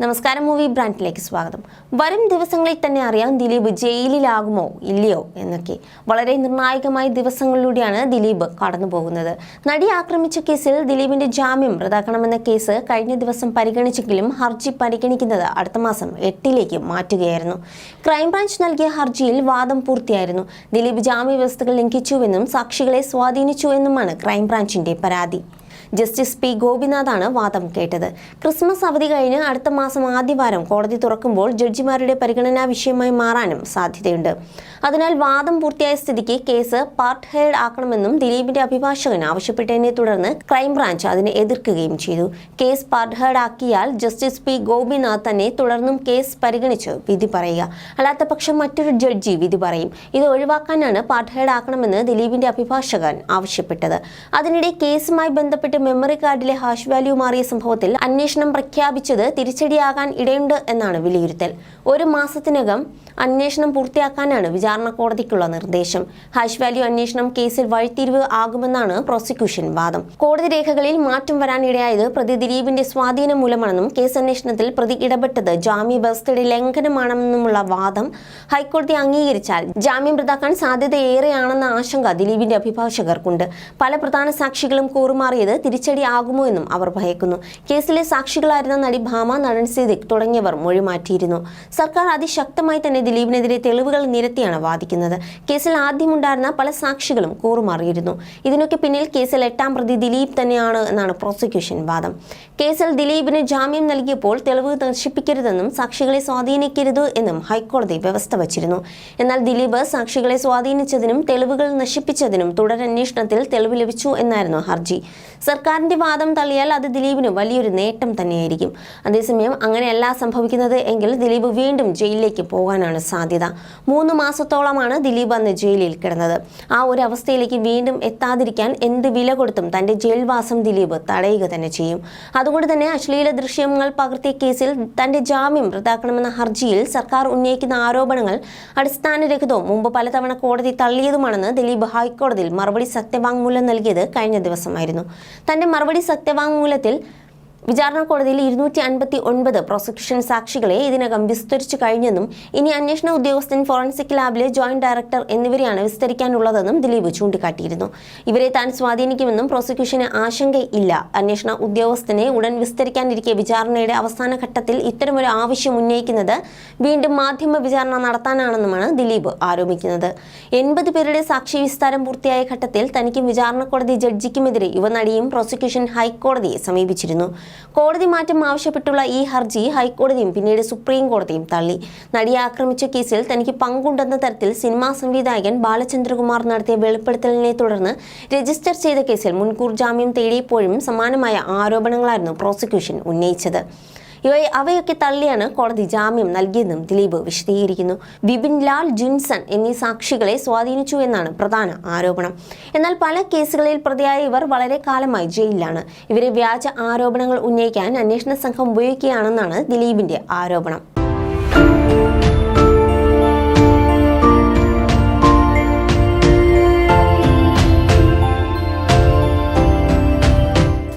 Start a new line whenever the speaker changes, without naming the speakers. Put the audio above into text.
നമസ്കാരം മൂവി ബ്രാൻഡിലേക്ക് സ്വാഗതം. വരും ദിവസങ്ങളിൽ തന്നെ അറിയാം ദിലീപ് ജയിലിലാകുമോ ഇല്ലയോ എന്നൊക്കെ. വളരെ നിർണായകമായ ദിവസങ്ങളിലൂടെയാണ് ദിലീപ് കടന്നു പോകുന്നത് നടി ആക്രമിച്ച കേസിൽ ദിലീപിന്റെ ജാമ്യം റദ്ദാക്കണമെന്ന കേസ് കഴിഞ്ഞ ദിവസം പരിഗണിച്ചെങ്കിലും ഹർജി പരിഗണിക്കുന്നത് അടുത്ത മാസം എട്ടിലേക്ക് മാറ്റുകയായിരുന്നു. ക്രൈംബ്രാഞ്ച് നൽകിയ ഹർജിയിൽ വാദം പൂർത്തിയായിരുന്നു. ദിലീപ് ജാമ്യ വ്യവസ്ഥകൾ ലംഘിച്ചുവെന്നും സാക്ഷികളെ സ്വാധീനിച്ചുവെന്നുമാണ് ക്രൈംബ്രാഞ്ചിന്റെ പരാതി. ജസ്റ്റിസ് പി ഗോപിനാഥാണ് വാദം കേട്ടത്. ക്രിസ്മസ് അവധി കഴിഞ്ഞ് അടുത്ത മാസം ആദ്യവാരം കോടതി തുറക്കുമ്പോൾ ജഡ്ജിമാരുടെ പരിഗണനാ വിഷയമായി മാറാനും സാധ്യതയുണ്ട്. അതിനാൽ വാദം പൂർത്തിയായ സ്ഥിതിക്ക് കേസ് പാർട്ട് ഹെയർഡ് ആക്കണമെന്നും ദിലീപിന്റെ അഭിഭാഷകൻ ആവശ്യപ്പെട്ടതിനെ തുടർന്ന് ക്രൈംബ്രാഞ്ച് അതിനെ എതിർക്കുകയും ചെയ്തു. കേസ് പാർട്ട് ഹെയർഡ് ആക്കിയാൽ ജസ്റ്റിസ് പി ഗോപിനാഥ് തന്നെ തുടർന്നും കേസ് പരിഗണിച്ച് വിധി പറയുക. അല്ലാത്ത പക്ഷം മറ്റൊരു ജഡ്ജി വിധി പറയും. ഇത് ഒഴിവാക്കാനാണ് പാർട്ട് ഹെയർഡ് ആക്കണമെന്ന് ദിലീപിന്റെ അഭിഭാഷകൻ ആവശ്യപ്പെട്ടത്. അതിനിടെ കേസുമായി ബന്ധപ്പെട്ട് മെമ്മറി കാർഡിലെ ഹാഷ് വാല്യൂ മാറിയ സംഭവത്തിൽ അന്വേഷണം പ്രഖ്യാപിച്ചത് തിരിച്ചടിയാകാൻ ഇടയുണ്ട് എന്നാണ് വിലയിരുത്തൽ. ഒരു മാസത്തിനകം അന്വേഷണം പൂർത്തിയാക്കാനാണ് വിചാരണ കോടതിക്കുള്ള നിർദ്ദേശം. ഹാഷ് വാല്യൂ അന്വേഷണം കേസിൽ വഴിത്തിരിവ് ആകുമെന്നാണ് പ്രോസിക്യൂഷൻ വാദം. കോടതി രേഖകളിൽ മാറ്റം വരാനിടയായത് പ്രതി ദിലീപിന്റെ സ്വാധീനം മൂലമാണെന്നും കേസ് അന്വേഷണത്തിൽ പ്രതി ഇടപെട്ടത് ജാമ്യ വ്യവസ്ഥയുടെ ലംഘനമാണെന്നുമുള്ള വാദം ഹൈക്കോടതി അംഗീകരിച്ചാൽ ജാമ്യം റദ്ദാക്കാൻ സാധ്യതയേറെയാണെന്ന ആശങ്ക ദിലീപിന്റെ അഭിഭാഷകർക്കുണ്ട്. പല പ്രധാന സാക്ഷികളും കൂറുമാറിയത് തിരിച്ചടി ആകുമോ എന്നും അവർ ഭയക്കുന്നു. കേസിലെ സാക്ഷികളായിരുന്ന നടി ഭാമ നടൻ സിദിഖ് തുടങ്ങിയവർ മൊഴി മാറ്റിയിരുന്നു സർക്കാർ അതിശക്തമായി തന്നെ ദിലീപിനെതിരെ തെളിവുകൾ നിരത്തിയാണ് വാദിക്കുന്നത്. കേസിൽ ആദ്യമുണ്ടായിരുന്ന പല സാക്ഷികളും കൂറുമാറിയിരുന്നു. ഇതിനൊക്കെ പിന്നിൽ കേസിൽ എട്ടാം പ്രതി ദിലീപ് തന്നെയാണ് എന്നാണ് പ്രോസിക്യൂഷൻ വാദം. കേസിൽ ദിലീപിന് ജാമ്യം നൽകിയപ്പോൾ തെളിവ് നശിപ്പിക്കരുതെന്നും സാക്ഷികളെ സ്വാധീനിക്കരുത് എന്നും ഹൈക്കോടതി വ്യവസ്ഥ വച്ചിരുന്നു. എന്നാൽ ദിലീപ് സാക്ഷികളെ സ്വാധീനിച്ചതിനും തെളിവുകൾ നശിപ്പിച്ചതിനും തുടരന്വേഷണത്തിൽ തെളിവ് ലഭിച്ചു എന്നായിരുന്നു ഹർജി. സർക്കാരിന്റെ വാദം തള്ളിയാൽ അത് ദിലീപിന് വലിയൊരു നേട്ടം തന്നെയായിരിക്കും. അതേസമയം അങ്ങനെയല്ല സംഭവിക്കുന്നത് എങ്കിൽ ദിലീപ് വീണ്ടും ജയിലിലേക്ക് പോകാനാണ് സാധ്യത. മൂന്ന് മാസത്തോളമാണ് ദിലീപ് അന്ന് ജയിലിൽ കിടന്നത്. ആ ഒരു അവസ്ഥയിലേക്ക് വീണ്ടും എത്താതിരിക്കാൻ എന്ത് വില കൊടുത്തും തന്റെ ജയിൽവാസം ദിലീപ് തടയുക തന്നെ ചെയ്യും. അതുകൊണ്ട് തന്നെ അശ്ലീല ദൃശ്യങ്ങൾ പകർത്തിയ കേസിൽ തന്റെ ജാമ്യം റദ്ദാക്കണമെന്ന ഹർജിയിൽ സർക്കാർ ഉന്നയിക്കുന്ന ആരോപണങ്ങൾ അടിസ്ഥാനരഹിതവും മുമ്പ് പലതവണ കോടതി തള്ളിയതുമാണെന്ന് ദിലീപ് ഹൈക്കോടതിയിൽ മറുപടി സത്യവാങ്മൂലം നൽകിയത് കഴിഞ്ഞ ദിവസമായിരുന്നു. തന്റെ മറുപടി സത്യവാങ്മൂലത്തിൽ വിചാരണ കോടതിയിൽ ഇരുന്നൂറ്റി അൻപത്തി ഒൻപത് പ്രോസിക്യൂഷൻ സാക്ഷികളെ ഇതിനകം വിസ്തരിച്ചു കഴിഞ്ഞെന്നും ഇനി അന്വേഷണ ഉദ്യോഗസ്ഥൻ ഫോറൻസിക് ലാബിലെ ജോയിന്റ് ഡയറക്ടർ എന്നിവരെയാണ് വിസ്തരിക്കാനുള്ളതെന്നും ദിലീപ് ചൂണ്ടിക്കാട്ടിയിരുന്നു. ഇവരെ താൻ സ്വാധീനിക്കുമെന്നും പ്രോസിക്യൂഷന് ആശങ്കയില്ല. അന്വേഷണ ഉദ്യോഗസ്ഥനെ ഉടൻ വിസ്തരിക്കാനിരിക്കെ വിചാരണയുടെ അവസാന ഘട്ടത്തിൽ ഇത്തരമൊരു ആവശ്യം ഉന്നയിക്കുന്നത് വീണ്ടും മാധ്യമ വിചാരണ നടത്താനാണെന്നുമാണ് ദിലീപ് ആരോപിക്കുന്നത്. എൺപത് പേരുടെ സാക്ഷി വിസ്താരം പൂർത്തിയായ ഘട്ടത്തിൽ തനിക്കും വിചാരണ കോടതി ജഡ്ജിക്കുമെതിരെ യുവനടിയും പ്രോസിക്യൂഷൻ ഹൈക്കോടതിയെ സമീപിച്ചിരുന്നു. കോടതി മാറ്റം ആവശ്യപ്പെട്ടുള്ള ഈ ഹർജി ഹൈക്കോടതിയും പിന്നീട് സുപ്രീം കോടതിയും തള്ളി. നടിയെ ആക്രമിച്ച കേസിൽ തനിക്ക് പങ്കുണ്ടെന്ന തരത്തിൽ സിനിമാ സംവിധായകൻ ബാലചന്ദ്രകുമാർ നടത്തിയ വെളിപ്പെടുത്തലിനെ തുടർന്ന് രജിസ്റ്റർ ചെയ്ത കേസിൽ മുൻകൂർ ജാമ്യം തേടിയപ്പോഴും സമാനമായ ആരോപണങ്ങളായിരുന്നു പ്രോസിക്യൂഷൻ ഉന്നയിച്ചത്. ഇവയെ അവയൊക്കെ തള്ളിയാണ് കോടതി ജാമ്യം നൽകിയതെന്നും ദിലീപ് വിശദീകരിക്കുന്നു. വിപിൻ ലാൽ ജിൻസൺ എന്നീ സാക്ഷികളെ സ്വാധീനിച്ചു എന്നാണ് പ്രധാന ആരോപണം. എന്നാൽ പല കേസുകളിൽ പ്രതിയായ ഇവർ വളരെ കാലമായി ജയിലിലാണ്. ഇവരെ വ്യാജ ആരോപണങ്ങൾ ഉന്നയിക്കാൻ അന്വേഷണ സംഘം ഉപയോഗിക്കുകയാണെന്നാണ് ദിലീപിന്റെ ആരോപണം.